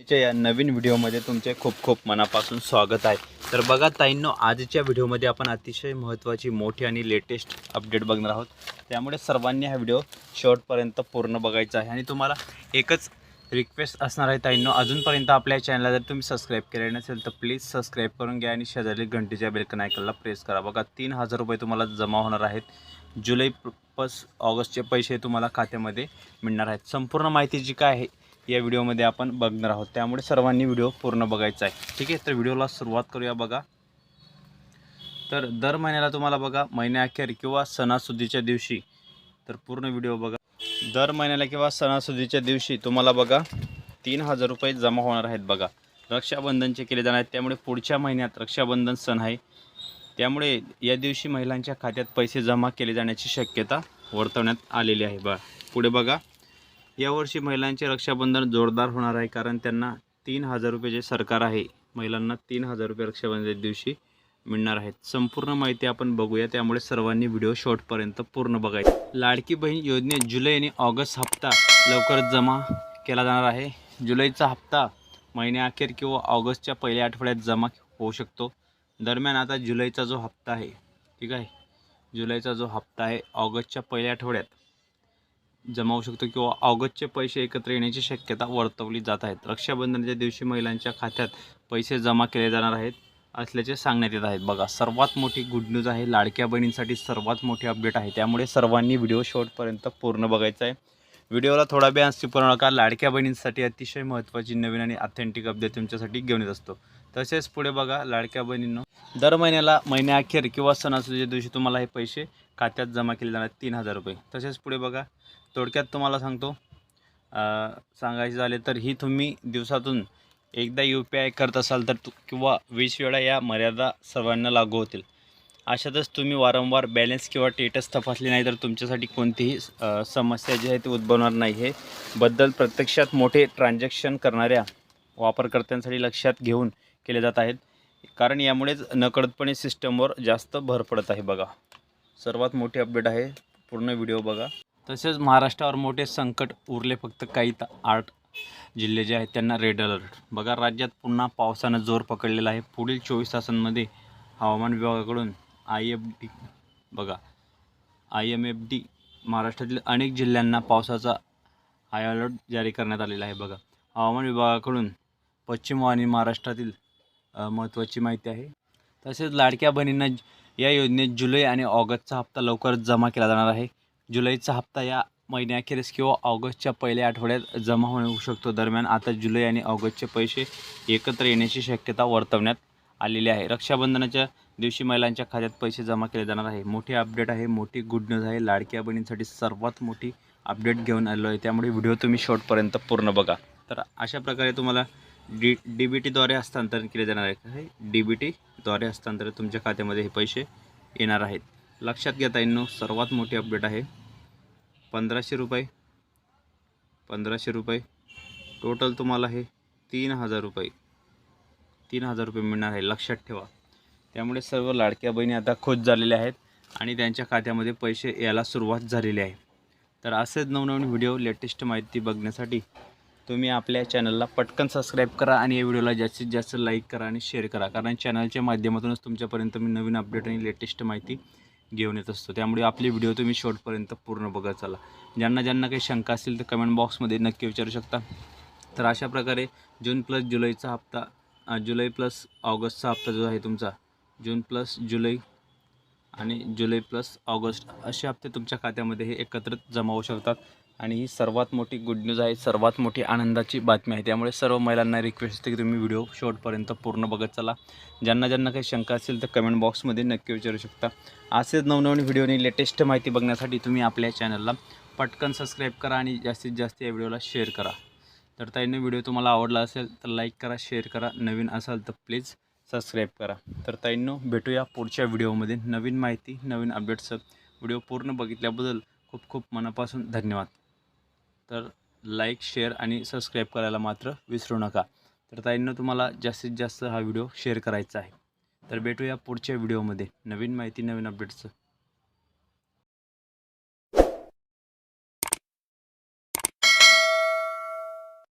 आजच्या या नवीन व्हिडिओमध्ये तुमचे खूप खूप मनापासून स्वागत आहे. तर बघा ताईंनो आजच्या व्हिडिओमध्ये आपण अतिशय महत्त्वाची मोठी आणि लेटेस्ट अपडेट बघणार आहोत. त्यामुळे सर्वांनी हा व्हिडिओ शेवटपर्यंत पूर्ण बघायचा आहे. आणि तुम्हाला एकच रिक्वेस्ट असणार आहे ताईंनो अजूनपर्यंत आपल्या चॅनलला जर तुम्ही सबस्क्राईब केले नसेल तर प्लीज सबस्क्राईब करून घ्या आणि शेजारी घंटीच्या बेलकन आयकनला प्रेस करा. बघा तीन हजार रुपये तुम्हाला जमा होणार आहेत. जुलै प्लस ऑगस्टचे पैसे तुम्हाला खात्यामध्ये मिळणार आहेत. संपूर्ण माहिती जी काय आहे या व्हिडिओमध्ये आपण बघणार आहोत. त्यामुळे सर्वांनी व्हिडिओ पूर्ण बघायचा आहे. ठीक आहे? तर व्हिडिओला सुरुवात करूया बघा. तर दर महिन्याला तुम्हाला बघा महिन्याअखेर किंवा सणासुदीच्या दिवशी तर पूर्ण व्हिडिओ बघा. दर महिन्याला किंवा सणासुदीच्या दिवशी तुम्हाला बघा तीन हजार रुपये जमा होणार आहेत बघा. रक्षाबंधनचे केले जाणार आहेत. त्यामुळे पुढच्या महिन्यात रक्षाबंधन सण आहे. त्यामुळे या दिवशी महिलांच्या खात्यात पैसे जमा केले जाण्याची शक्यता वर्तवण्यात आलेली आहे बा पुढे बघा. यावर्षी महिलांचे रक्षाबंधन जोरदार होणार आहे कारण त्यांना तीन हजार रुपये जे सरकार आहे महिलांना तीन हजार रुपये रक्षाबंधन दिवशी मिळणार आहेत. संपूर्ण माहिती आपण बघूया. त्यामुळे सर्वांनी व्हिडिओ शॉर्टपर्यंत पूर्ण बघायचे लाडकी बहीण योजनेत जुलै आणि ऑगस्ट हप्ता लवकरच जमा केला जाणार आहे. जुलैचा हप्ता महिन्याअखेर किंवा ऑगस्टच्या पहिल्या आठवड्यात जमा होऊ शकतो. दरम्यान आता जुलैचा जो हप्ता आहे ठीक आहे? जुलैचा जो हप्ता आहे ऑगस्टच्या पहिल्या आठवड्यात जमा होऊ शकतो किंवा ऑगस्टचे पैसे एकत्र येण्याची शक्यता वर्तवली जात आहेत. रक्षाबंधनाच्या दिवशी महिलांच्या खात्यात पैसे जमा केले जाणार आहेत असल्याचे सांगण्यात येत आहेत. बघा सर्वात मोठी गुड न्यूज आहे लाडक्या बहिणींसाठी सर्वात मोठी अपडेट आहे. त्यामुळे सर्वांनी व्हिडिओ शॉर्टपर्यंत पूर्ण बघायचा आहे. व्हिडिओला थोडा वेळ स्किप करू नका. लाडक्या बहिणींसाठी अतिशय महत्त्वाची नवीन आणि ऑथेंटिक अपडेट तुमच्यासाठी घेऊन येत असतो. तसेच पुढे बघा लाडक्या बहिणींनो. दर महिन्याला महिन्याअखेर किंवा सणासुदीच्या दिवशी तुम्हाला हे पैसे खात्यात जमा केले जाणार तीन हजार रुपये. तसेच पुढे बघा थोडक्यात तुम्हाला सांगतो सांगायचे झाले तर ही तुम्ही दिवसातून एकदा यू पी आय करत असाल तर तु किंवा वीस वेळा या मर्यादा सर्वांना लागू होतील. अशातच तुम्ही वारंवार बॅलन्स किंवा टेटस तपासले नाही तर तुमच्यासाठी कोणतीही समस्या जी आहे ती उद्भवणार नाही. हे बद्दल प्रत्यक्षात मोठे ट्रान्झॅक्शन करणाऱ्या वापरकर्त्यांसाठी लक्षात घेऊन केले जात आहेत. कारण यामुळेच नकळतपणे सिस्टमवर जास्त भर पडत आहे बघा. सर्वात मोठी अपडेट आहे. पूर्ण व्हिडिओ बघा. तसेच महाराष्ट्रावर मोठे संकट उरले फक्त काही ता आठ जिल्हे जे आहेत त्यांना रेड अलर्ट बघा राज्यात पुन्हा पावसानं जोर पकडलेला आहे. पुढील चोवीस तासांमध्ये हवामान विभागाकडून आय एफ डी बघा. आय एम एफ डी महाराष्ट्रातील अनेक जिल्ह्यांना पावसाचा हाय अलर्ट जारी करण्यात आलेला आहे बघा. हवामान विभागाकडून पश्चिम आणि महाराष्ट्रातील महत्त्वाची माहिती आहे. तसेच लाडक्या बहिणींना या योजनेत जुलै आणि ऑगस्टचा हप्ता लवकरच जमा केला जाणार आहे. जुलैचा हप्ता या महिन्याअखेरीस किंवा ऑगस्टच्या पहिल्या आठवड्यात जमा होऊ शकतो. दरम्यान आता जुलै आणि ऑगस्टचे पैसे एकत्र येण्याची शक्यता वर्तवण्यात आलेली आहे. रक्षाबंधनाच्या दिवशी महिलांच्या खात्यात पैसे जमा केले जाणार आहे. मोठी अपडेट आहे. मोठी गुड न्यूज आहे. लाडक्या बहिणींसाठी सर्वात मोठी अपडेट घेऊन आलो आहे. त्यामुळे व्हिडिओ तुम्ही शेवटपर्यंत पूर्ण बघा. तर अशा प्रकारे तुम्हाला डी डी बी टीद्वारे हस्तांतरण केले जाणार आहे काय डी बी टीद्वारे हस्तांतरण तुमच्या खात्यामध्ये हे पैसे येणार आहेत. लक्षात घ्या ताईंनो सर्वात मोठी अपडेट आहे. पंधराशे रुपये पंधराशे रुपये. टोटल तुम्हाला हे तीन हजार रुपये तीन हजार रुपये मिळणार आहे. लक्षात ठेवा. त्यामुळे सर्व लाडक्या बहिणी आता खुश झालेल्या आहेत आणि त्यांच्या खात्यामध्ये पैसे यायला सुरुवात झालेली आहे. तर असेच नवनवीन व्हिडिओ लेटेस्ट माहिती बघण्यासाठी तुम्ही आपल्या चॅनलला पटकन सबस्क्राईब करा आणि या व्हिडिओला जास्तीत जास्त लाईक करा आणि शेअर करा. कारण चॅनलच्या माध्यमातूनच तुमच्यापर्यंत मी नवीन अपडेट आणि लेटेस्ट माहिती घेऊन येत असतो. त्यामुळे आपले व्हिडिओ तुम्ही शेवटपर्यंत पूर्ण बघत चला. ज्यांना ज्यांना काही शंका असतील तर कमेंट बॉक्समध्ये नक्की विचारू शकता. तर अशा प्रकारे जून प्लस जुलैचा हप्ता जुलै प्लस ऑगस्टचा हप्ता जो आहे तुमचा जून प्लस जुलै आणि जुलै प्लस ऑगस्ट असे हप्ते तुमच्या खात्यामध्ये हे एकत्रित जमा होऊ शकतात. आणि ही सर्वात मोठी गुड न्यूज आहे सर्वात मोठी आनंदाची बातमी आहे. त्यामुळे सर्व महिलांना रिक्वेस्ट असते की तुम्ही व्हिडिओ शॉर्टपर्यंत पूर्ण बघत चला. ज्यांना ज्यांना काही शंका असेल तर कमेंट बॉक्समध्ये नक्की विचारू शकता. असेच नवनवीन व्हिडिओनी लेटेस्ट माहिती बघण्यासाठी तुम्ही आपल्या चॅनलला पटकन सबस्क्राईब करा आणि जास्तीत जास्त या व्हिडिओला शेअर करा. तर ताईने व्हिडिओ तुम्हाला आवडला असेल तर लाईक करा शेअर करा. नवीन असाल तर प्लीज सबस्क्राईब करा. तर ताईंनो भेटूया पुढच्या व्हिडिओमध्ये नवीन माहिती नवीन अपडेट्स व्हिडिओ पूर्ण बघितल्याबद्दल खूप खूप मनापासून धन्यवाद. तर लाईक शेअर आणि सबस्क्राईब करायला मात्र विसरू नका. तर ताईंना तुम्हाला जास्तीत जास्त हा व्हिडिओ शेअर करायचा आहे. तर भेटूया पुढच्या व्हिडिओमध्ये नवीन माहिती नवीन अपडेट्सचं